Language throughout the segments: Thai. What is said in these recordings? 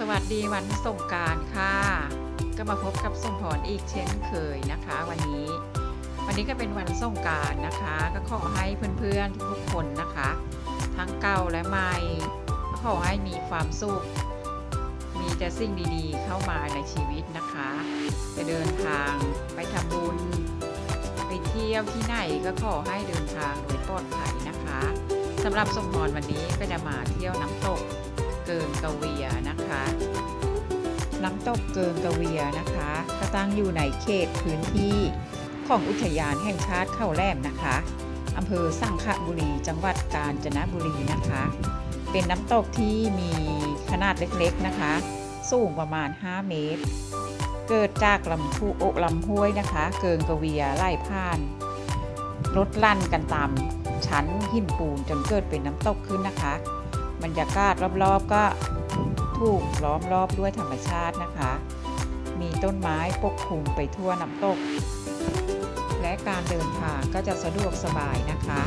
สวัสดีวันสงการค่ะ ก็มาพบกับสมพรอีกเช่นเคยนะคะ วันนี้ วันนี้ก็เป็นวันสงการนะคะ ก็ขอให้เพื่อนๆทุกคนนะคะ ทั้งเก่าและใหม่ก็ขอให้มีความสุข มีแต่สิ่งดีๆ เข้ามาในชีวิตนะคะ จะเดินทางไปทำบุญ ไปเที่ยวที่ไหนก็ขอให้เดินทางโดยปลอดภัยนะคะสำหรับสมพรวันนี้ก็จะมาเที่ยวน้ำตก เกินกะเวียนะคะ น้ำตกเกินกะเวียนะคะก็ตั้งอยู่ในเขตพื้นที่ของอุทยานแห่งชาติเขาแลมนะคะอำเภอสังขบุรี จังหวัดกาญจนบุรีนะคะ เป็นน้ำตกที่มีขนาดเล็กๆนะคะ สูงประมาณ 5 เมตร เกิดจากลำพูโอกลำห้วยนะคะ เกินกะเวียไล่ผ่านรถลั่นกันตามชั้นหินปูนจนเกิดเป็นน้ำตกขึ้นนะคะ บรรยากาศรอบๆก็ถูกล้อมรอบด้วยธรรมชาตินะคะ มีต้นไม้ปกคลุมไปทั่วน้ำตก และการเดินทางก็จะสะดวกสบายนะคะ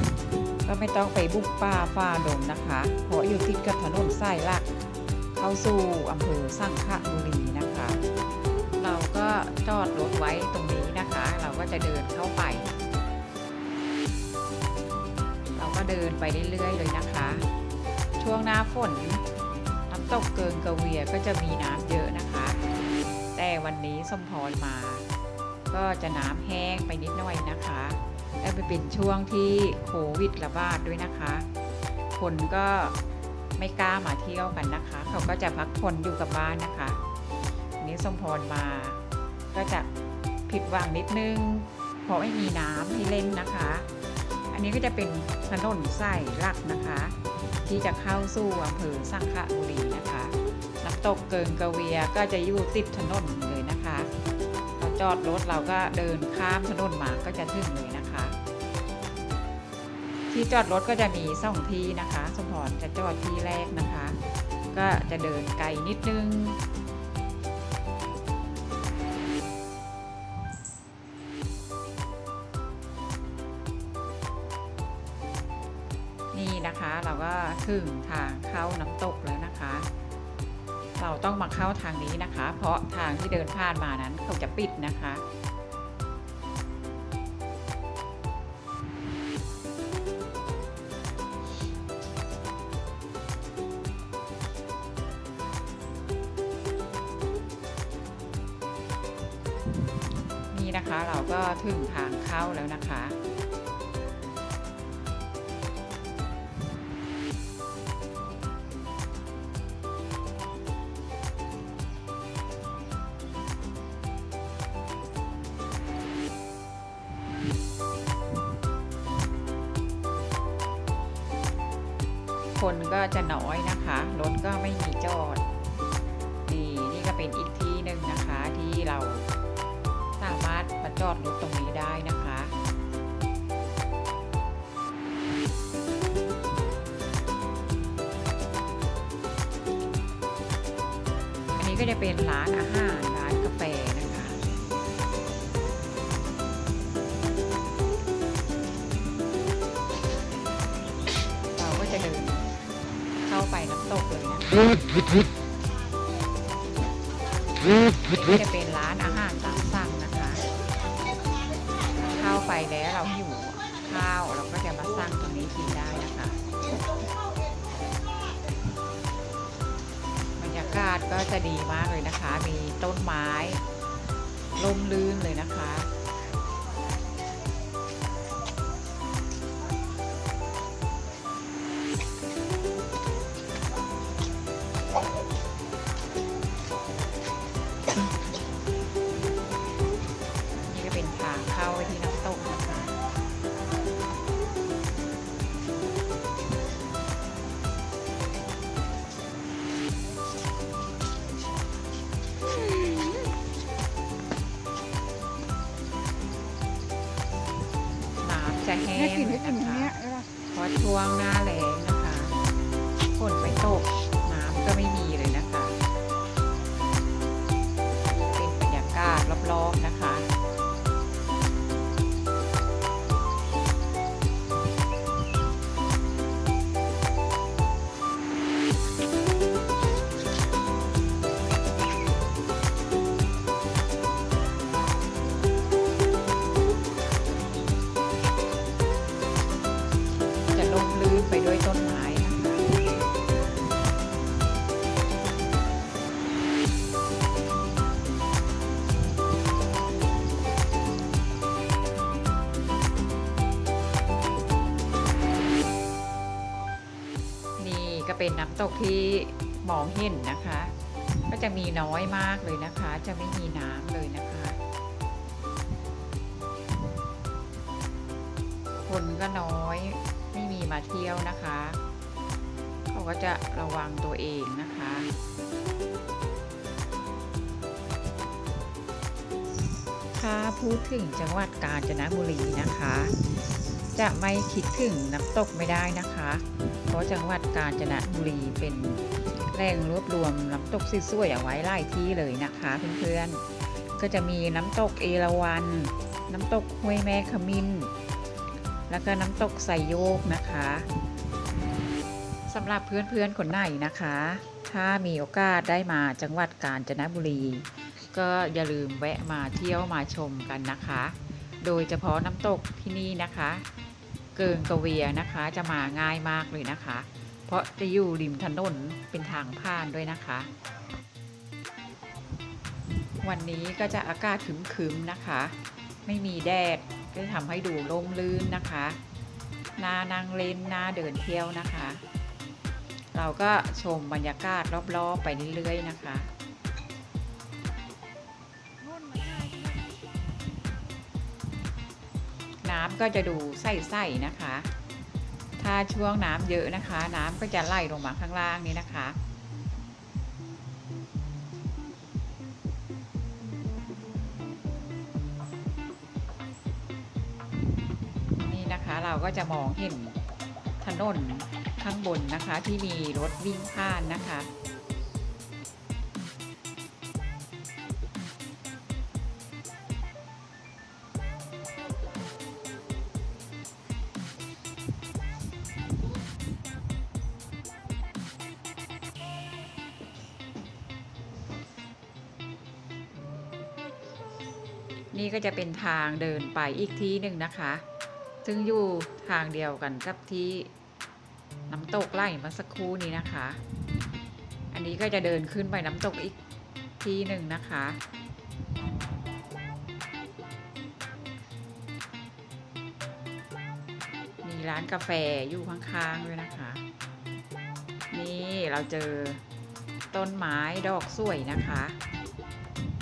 ก็ไม่ต้องไปบุกป่าฝ่าดงนะคะเพราะอยู่ติดกับถนนสายหลัก เข้าสู่อำเภอสังขบุรีนะคะ เราก็จอดรถไว้ตรงนี้นะคะ เราก็จะเดินเข้าไป เราก็เดินไปเรื่อยๆเลยนะคะ ช่วงหน้าฝน น้ำตกเกินกระเวียก็จะมีน้ำเยอะนะคะ แต่วันนี้สมพรมา ก็จะน้ำแห้งไปนิดหน่อยนะคะ และไปเป็นช่วงที่โควิดระบาดด้วยนะคะ คนก็ไม่กล้ามาเที่ยวกันนะคะ เขาก็จะพักผ่อนอยู่กับบ้านนะคะวันนี้สมพรมา ก็จะผิดหวังนิดนึง เพราะไม่มีน้ำให้เล่นนะคะ อันนี้ก็จะเป็นถนนสายหลักนะคะ ที่จะเข้าสู่อำเภอสังขบุรีนะคะน้ำตกเกินกระเวียก็จะอยู่ติดถนนเลยนะคะเราจอดรถเราก็เดินข้ามถนนมาก็จะถึงเลยนะคะ ที่จอดรถก็จะมีสองที่นะคะ สมพรจะจอดที่แรกนะคะ ก็จะเดินไกลนิดนึง นี่นะคะเราก็ถึงทางเข้าน้ำตกแล้วนะคะ เราต้องมาเข้าทางนี้นะคะ เพราะทางที่เดินผ่านมานั้นเขาจะปิดนะคะนี่นะคะเราก็ถึงทางเข้าแล้วนะคะ คนก็จะน้อยนะคะ รถก็ไม่มีจอดนี่นี่ก็เป็นอีกที่หนึ่งนะคะที่เราสามารถมาจอดรถตรงนี้ได้นะคะอันนี้ก็จะเป็นร้านอาหาร จะเป็นร้านอาหารตามสั่งนะคะ เข้าไปแล้วเราหิวข้าวเราก็จะมาสั่งตรงนี้กินได้นะคะบรรยากาศก็จะดีมากเลยนะคะ มีต้นไม้ร่มรื่นเลยนะคะำจะแห้แม่งกินให้กินนะเนี้คะยเออเพราะช่วงหน้าแล้ น้ำตกที่มองเห็นนะคะ ก็จะมีน้อยมากเลยนะคะ จะไม่มีน้ำเลยนะคะ คนก็น้อยไม่มีมาเที่ยวนะคะ เขาก็จะระวังตัวเองนะคะถ้าพูดถึงจังหวัดกาญจนบุรีนะคะ จะไม่คิดถึงน้ำตกไม่ได้นะคะ เพราะจังหวัดกาญจนบุรีเป็นแหล่งรวบรวมน้ำตกสวยๆเอาไว้หลายที่เลยนะคะเพื่อนๆ ก็จะมีน้ำตกเอราวัณน้ำตกห้วยแม่ขมิ้น แล้วก็น้ำตกไซโยกนะคะสำหรับเพื่อนๆคนไหนนะคะ ถ้ามีโอกาสได้มาจังหวัดกาญจนบุรี ก็อย่าลืมแวะมาเที่ยวมาชมกันนะคะ โดยเฉพาะน้ำตกที่นี่นะคะ เกิงกระเวียนะคะ จะมาง่ายมากเลยนะคะ เพราะจะอยู่ริมถนนเป็นทางผ่านด้วยนะคะ วันนี้ก็จะอากาศครึ้มๆนะคะ ไม่มีแดดก็จะทำให้ดูร่มรื่นนะคะน่านั่งเล่นน่าเดินเที่ยวนะคะ เราก็ชมบรรยากาศรอบๆไปเรื่อยๆนะคะำก็จะดูใส้ๆนะคะ ถ้าช่วงน้ำเยอะนะคะ น้ำก็จะไหลลงมาข้างล่างนี้นะคะนี่นะคะเราก็จะมองเห็นถนนข้างบนนะคะที่มีรถวิ่งผ่านนะคะ นี่ก็จะเป็นทางเดินไปอีกที่หนึ่งนะคะ ซึ่งอยู่ทางเดียวกันกับที่น้ำตกไล่มาสักครู่นี้นะคะ อันนี้ก็จะเดินขึ้นไปน้ำตกอีกที่หนึ่งนะคะมีร้านกาแฟอยู่ข้างๆด้วยนะคะ นี่เราเจอต้นไม้ดอกสวยนะคะ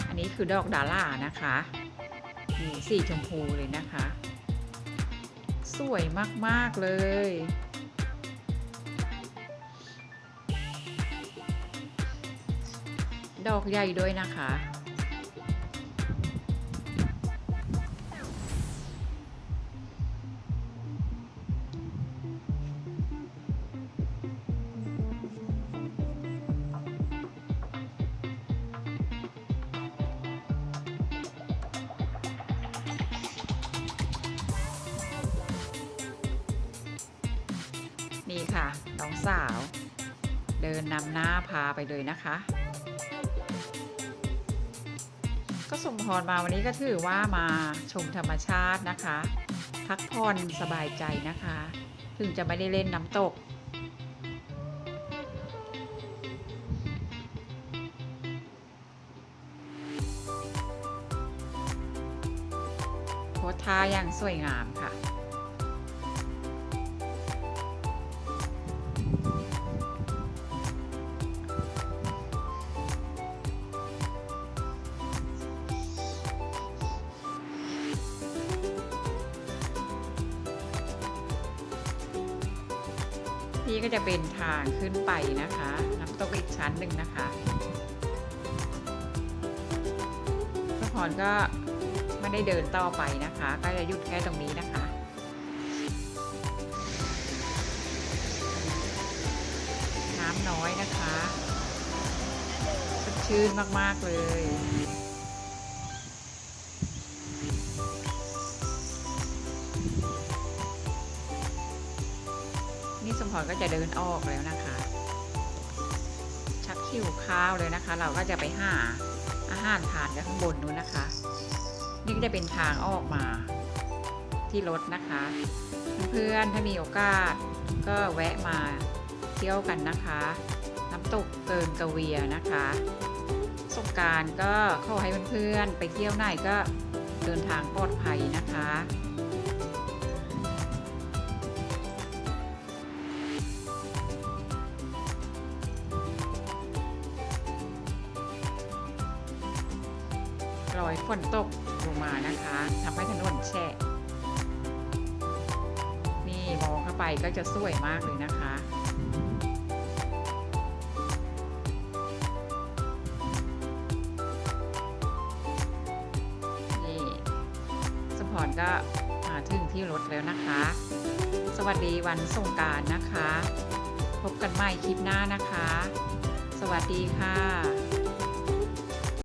อันนี้คือดอกดาล่านะคะ นี่สีชมพูเลยนะคะ สวยมาก ๆ เลยดอกใหญ่ด้วยนะคะ นี่ค่ะน้องสาว เดินนำหน้าพาไปเลยนะคะ ก็สมพรมาวันนี้ก็ถือว่ามาชมธรรมชาตินะคะ พักผ่อนสบายใจนะคะ ถึงจะไม่ได้เล่นน้ำตกโพสท่าอย่างสวยงามค่ะ นี่ก็จะเป็นทางขึ้นไปนะคะน้ำตกอีกชั้นหนึ่งนะคะพระพรก็ไม่ได้เดินต่อไปนะคะ ก็จะหยุดแค่ตรงนี้นะคะน้ำน้อยนะคะสดชื่นมาก ๆ เลย ก็จะเดินออกแล้วนะคะ ชักคิวข้าวเลยนะคะ เราก็จะไปหาอาหารทานกันข้างบนนู้นนะคะ นี่ก็จะเป็นทางออกมาที่รถนะคะ เพื่อนๆถ้ามีโอกาสก็แวะมาเที่ยวกันนะคะ น้ำตกเกินกเวียนะคะสงการก็ขอให้เพื่อนๆไปเที่ยวไหนก็เดินทางปลอดภัยนะคะ รอยฝนตกลงมานะคะทำให้ถนนแฉะนี่มองเข้าไปก็จะสวยมากเลยนะคะนี่สมพรก็มาถึงที่รถแล้วนะคะ สวัสดีวันสงการนะคะ พบกันใหม่คลิปหน้านะคะ สวัสดีค่ะ